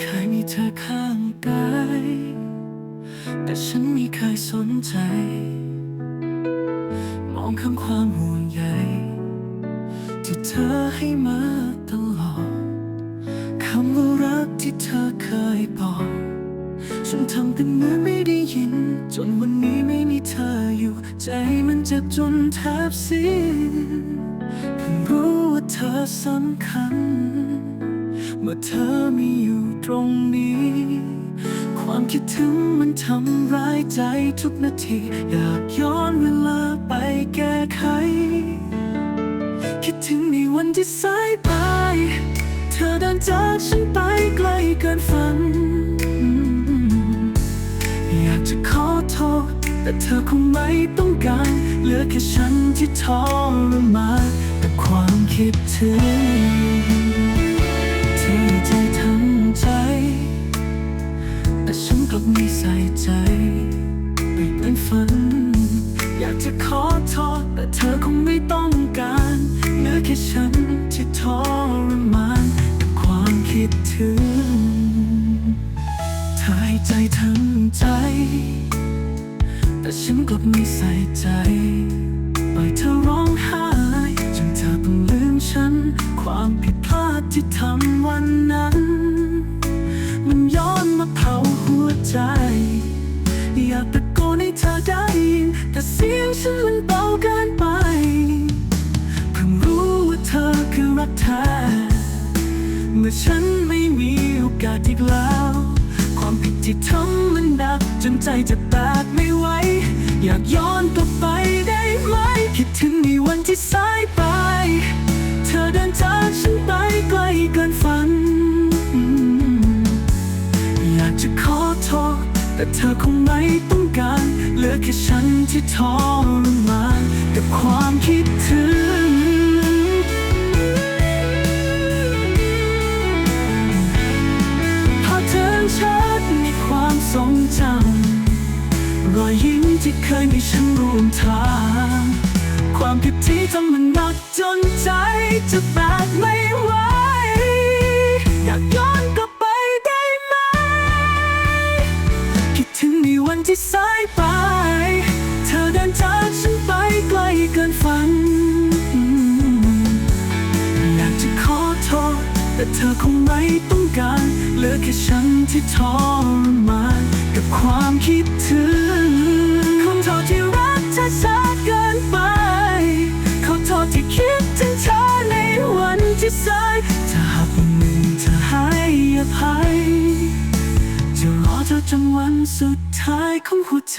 เคยมีเธอข้างกาย แต่ฉันไม่เคยสนใจ มองข้ามความห่วงใยที่เธอให้มาตลอด คำว่ารักที่เธอเคยบอก ฉันทำเป็นเหมือนไม่ได้ยิน จนวันนี้ไม่มีเธออยู่ ใจมันเจ็บจนแทบสิ้นเพิ่งรู้ว่าเธอสำคัญ เมื่อเธอมีอยู่ตรงนี้ ความคิดถึงมันทำร้ายใจทุกนาที อยากย้อนเวลาไปแก้ไข คิดถึงในวันที่สายไป เธอเดินจากฉันไปไกลเกินฝัน จะขอโทษ แต่เธอคงไม่ต้องการ เหลือแค่ฉันที่ทรมานกับความคิดถึงเธอใจทั้งใจ แต่ฉันกลับไม่ใส่ใจไม่เป็นฝัน อยากจะขอโทษ แต่เธอคงไม่ต้องการเหลือแค่ฉันที่ทรมานกับความคิดถึงเธอให้ใจทั้ง ใจ แต่ฉันกลับไม่ใส่ใจปล่อยเธอร้องไห้จนเธอเพิ่งลืมฉัน ความผิดพลาดที่ทำวันนั้น มันย้อนมาเผาหัวใจ อยากตะโกนให้เธอได้ยิน แต่เสียงฉันมันเบาเกินไป เพิ่งรู้ว่าเธอคือรักแท้เมื่อฉันไม่มีโอกาสอีกแล้ว ที่ทำมันหนักจนใจจะแตกไม่ไหว อยากย้อนกลับไปได้ไหม คิดถึงในวันที่สายไป เธอเดินจากฉันไปไกลเกินฝัน อยากจะขอโทษแต่เธอคงไม่ต้องการ เหลือแค่ฉันที่ทรมานกับความคิดถึง รงจำรอยยิ้มที่เคยมีฉันร่วมทาง ความผิดที่ทำมันหนักจนใจจะแบกไม่ไหวอยากย้อนกลับไปได้ไหม คิดถึงในวันที่สายไป เธอเดินจากฉันไปไกลเกินฝัน อยากจะขอโทษ แต่เธอคงไม่ต้องการเหลือแค่ฉันที่ทรมาน ความคิดถึงขอโทษที่รักเธอช้าเกินไป ขอโทษที่คิดถึงเธอในวันที่สายจะหากวันหนึ่งเธอให้อภัย จะรอเธอจนวันสุดท้ายของหัวใจ